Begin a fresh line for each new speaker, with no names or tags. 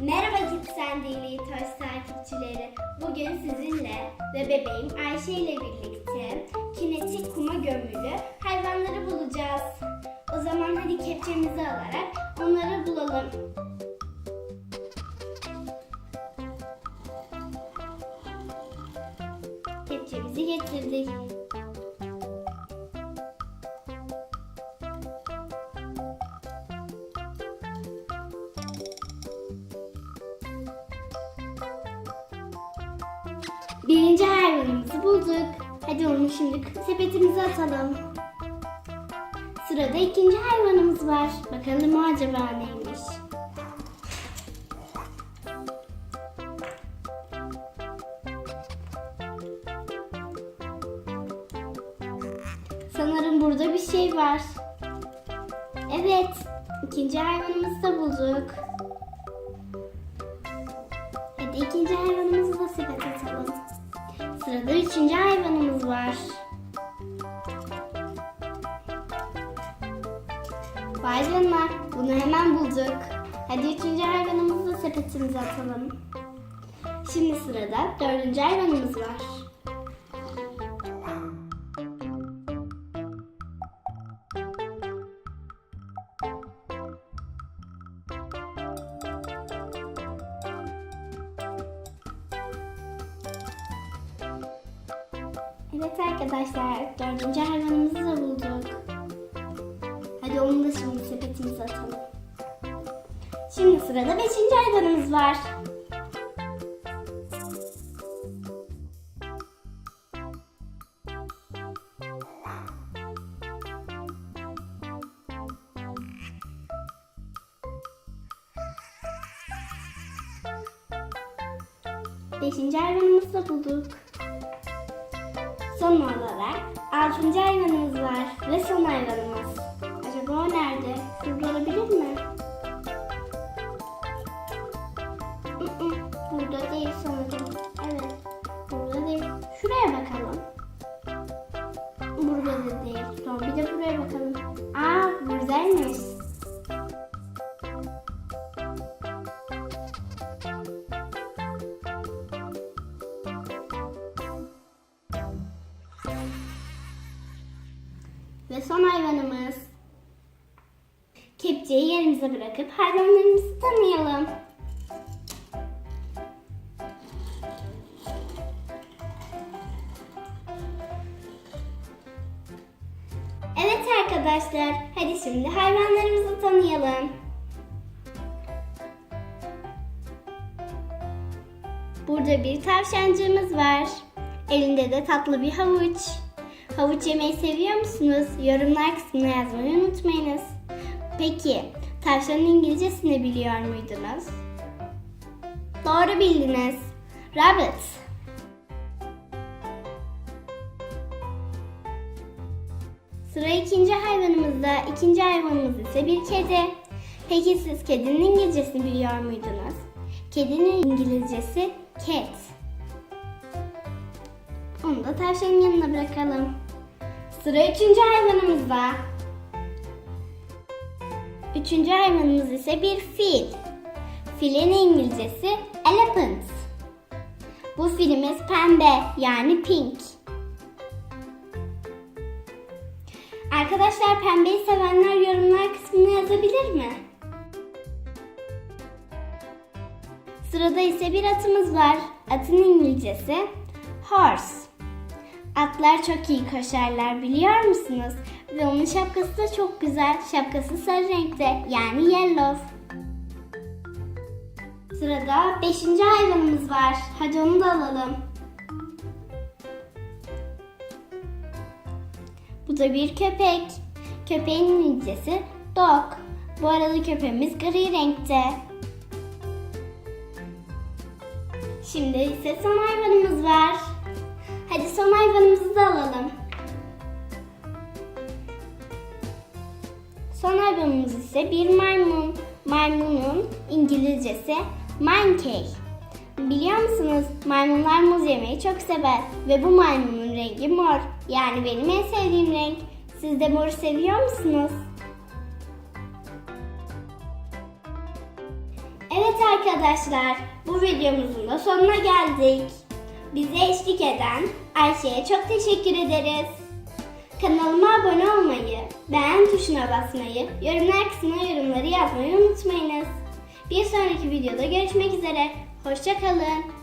Merhaba Kit Sendili Toys takipçileri. Bugün sizinle ve bebeğim Ayşe ile birlikte kinetik kuma gömülü hayvanları bulacağız. O zaman hadi kepçemizi alarak onları bulalım. Kepçemizi getirdik. Birinci hayvanımızı bulduk. Hadi onu şimdi sepetimize atalım. Sırada ikinci hayvanımız var. Bakalım o acaba neymiş? Sanırım burada bir şey var. Evet, ikinci hayvanımızı da bulduk. Hadi ikinci hayvanımızı da sepete. Sırada üçüncü hayvanımız var. Vay canına, bunu hemen bulduk. Hadi üçüncü hayvanımızı sepetimize atalım. Şimdi sırada dördüncü hayvanımız var. Evet arkadaşlar, dördüncü hayvanımızı da bulduk. Hadi onu da şimdi sepetimize atalım. Şimdi sırada beşinci hayvanımız var. Beşinci hayvanımızı da bulduk. Son olarak altıncı hayvanımız var ve son hayvanımız. Acaba o nerede? Şurada olabilir mi? Burada değil sanırım. Evet, burada değil. Şuraya bakalım. Ve son hayvanımız. Kepçeyi yerimize bırakıp hayvanlarımızı tanıyalım. Evet arkadaşlar, hadi şimdi hayvanlarımızı tanıyalım. Burada bir tavşancığımız var. Elinde de tatlı bir havuç. Havuç yemeyi seviyor musunuz? Yorumlar kısmına yazmayı unutmayınız. Peki, tavşanın İngilizcesini biliyor muydunuz? Doğru bildiniz. Rabbit. Sıra ikinci hayvanımızda. İkinci hayvanımız ise bir kedi. Peki siz kedinin İngilizcesini biliyor muydunuz? Kedinin İngilizcesi cat. Onu da tavşanın yanına bırakalım. Sıra üçüncü hayvanımızda. Üçüncü hayvanımız ise bir fil. Filin İngilizcesi elephant. Bu filimiz pembe yani pink. Arkadaşlar pembeyi sevenler yorumlar kısmına yazabilir mi? Sırada ise bir atımız var. Atın İngilizcesi horse. Atlar çok iyi koşarlar biliyor musunuz? Ve onun şapkası da çok güzel. Şapkası sarı renkte yani yellow. Sırada beşinci hayvanımız var. Hadi onu da alalım. Bu da bir köpek. Köpeğin İngilizcesi dog. Bu arada köpeğimiz gri renkte. Şimdi ise son hayvanımız var. İse bir maymun. Maymunun İngilizcesi monkey. Biliyor musunuz? Maymunlar muz yemeyi çok sever ve bu maymunun rengi mor. Yani benim en sevdiğim renk. Siz de moru seviyor musunuz? Evet arkadaşlar, bu videomuzun da sonuna geldik. Bize eşlik eden Ayşe'ye çok teşekkür ederiz. Kanalıma abone olmayı, beğen tuşuna basmayı, yorumlar kısmına yorumları yazmayı unutmayınız. Bir sonraki videoda görüşmek üzere. Hoşçakalın.